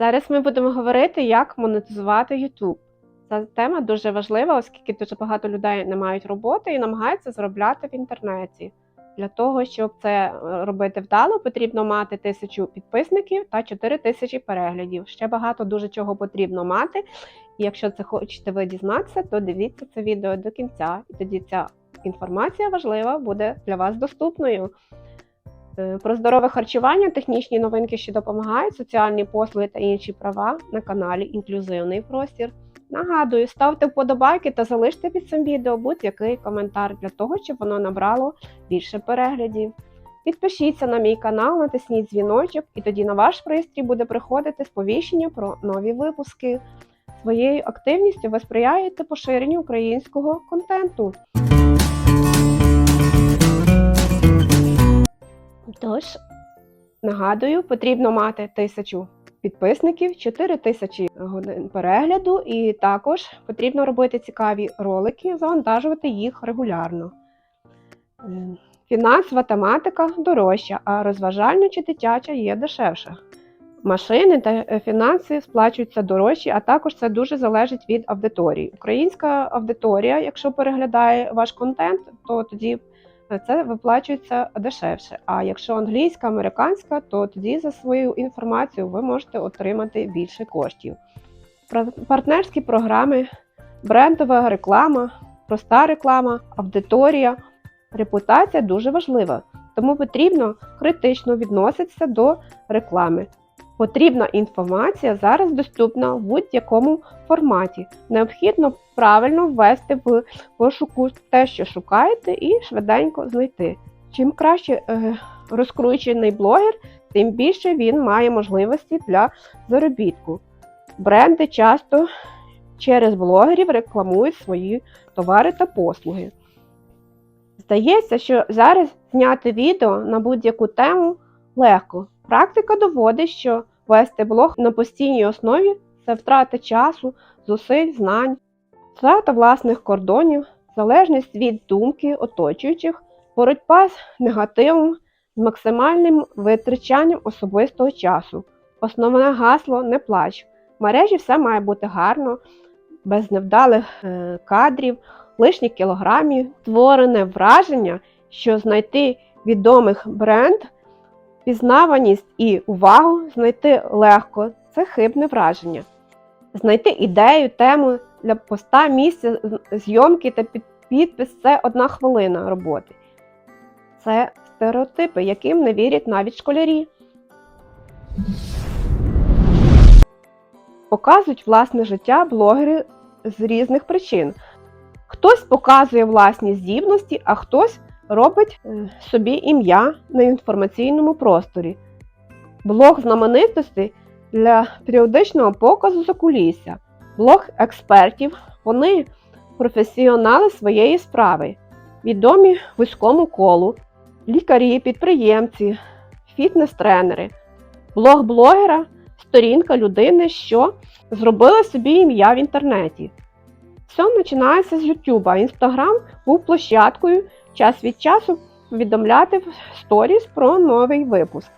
Зараз ми будемо говорити, як монетизувати YouTube. Ця тема дуже важлива, оскільки дуже багато людей не мають роботи і намагаються заробляти в інтернеті. Для того, щоб це е, робити вдало, потрібно мати тисячу підписників та 4 тисячі переглядів. Ще багато дуже чого потрібно мати. І якщо це хочете ви дізнатися, то дивіться це відео до кінця. І тоді ця інформація важлива буде для вас доступною. Е, Про здорове харчування, технічні новинки, що допомагають, соціальні послуги та інші права на каналі Інклюзивний простір. Нагадую, ставте вподобайки та залиште під цим відео будь-який коментар для того, щоб воно набрало більше переглядів. Підпишіться на мій канал, натисніть дзвіночок, і тоді на ваш пристрій буде приходити сповіщення про нові випуски. Своєю активністю ви сприяєте поширенню українського контенту. Тож, нагадую, потрібно мати тисячу підписників, 4 тисячі годин перегляду, і також потрібно робити цікаві ролики, завантажувати їх регулярно. Е, Фінансова тематика дорожча, а розважальна чи дитяча є дешевша. Машини та е, фінанси сплачуються дорожчі, а також це дуже залежить від аудиторії. Українська аудиторія, якщо переглядає ваш контент, то тоді це виплачується дешевше. А якщо англійська, американська, то тоді за свою інформацію ви можете отримати більше коштів. Партнерські програми, брендова реклама, проста реклама, аудиторія, репутація дуже важлива, тому потрібно критично відноситися до реклами. Потрібна інформація зараз доступна в будь-якому форматі. Необхідно правильно ввести в пошуку те, що шукаєте, і швиденько знайти. Чим краще е, розкручений блогер, тим більше він має можливості для заробітку. Бренди часто через блогерів рекламують свої товари та послуги. Здається, що зараз зняти відео на будь-яку тему легко. Практика доводить, що вести блог на постійній основі це втрата часу, зусиль, знань, втрата власних кордонів, залежність від думки оточуючих, боротьба з негативом, з максимальним витрачанням особистого часу. Основне гасло не плач. В мережі все має бути гарно, без невдалих е, кадрів, лишніх кілограмів, створене враження, що знайти відомих бренд Пізнаваність і увагу знайти легко це хибне враження. Знайти ідею, тему для поста, місця зйомки та під- підпис це одна хвилина роботи. Це стереотипи, яким не вірять навіть школярі. Показують власне життя блогери з різних причин. Хтось показує власні здібності, а хтось робить е, собі ім'я на інформаційному просторі. Блог знаменитостей для періодичного показу за кулісся. Блог експертів. Вони професіонали своєї справи, відомі вузькому колу, лікарі, підприємці, фітнес-тренери. Блог блогера сторінка людини, що зробила собі ім'я в інтернеті. Все починається з YouTube, Instagram був площадкою час від часу повідомляти в сторіс про новий випуск.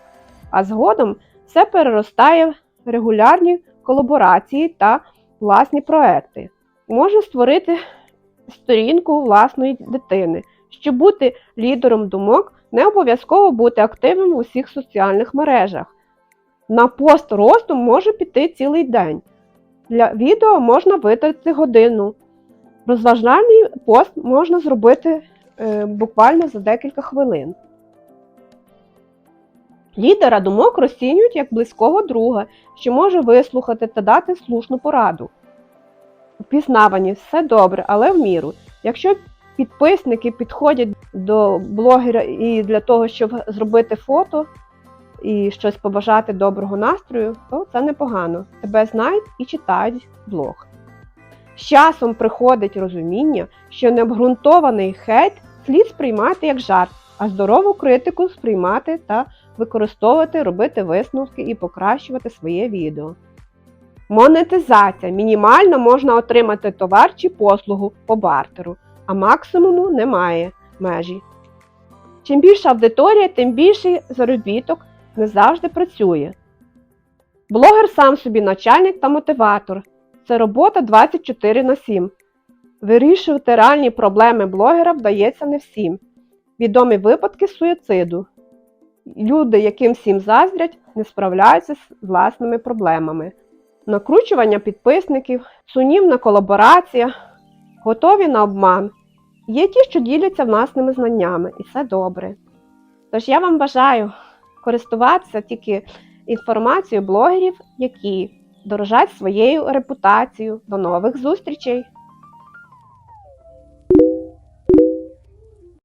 А згодом все переростає в регулярні колаборації та власні проекти. Може створити сторінку власної дитини. Щоб бути лідером думок, не обов'язково бути активним у всіх соціальних мережах. На пост росту може піти цілий день. Для відео можна витратити годину. Розважальний пост можна зробити буквально за декілька хвилин. Лідера думок розцінюють як близького друга, що може вислухати та дати слушну пораду. Впізнавані все добре, але в міру. Якщо підписники підходять до блогера і для того, щоб зробити фото і щось побажати доброго настрою, то це непогано. Тебе знають і читають блог. З часом приходить розуміння, що необґрунтований хейт слід сприймати як жарт, а здорову критику сприймати та використовувати, робити висновки і покращувати своє відео. Монетизація. Мінімально можна отримати товар чи послугу по бартеру, а максимуму немає межі. Чим більша аудиторія, тим більший заробіток не завжди працює. Блогер сам собі начальник та мотиватор. Це робота 24 на 7. Вирішувати реальні проблеми блогера вдається не всім. Відомі випадки суїциду. Люди, яким всім заздрять, не справляються з власними проблемами. Накручування підписників, сумнівна колаборація, готові на обман. Є ті, що діляться власними знаннями, і це добре. Тож я вам бажаю користуватися тільки інформацією блогерів, які дорожать своєю репутацією. До нових зустрічей!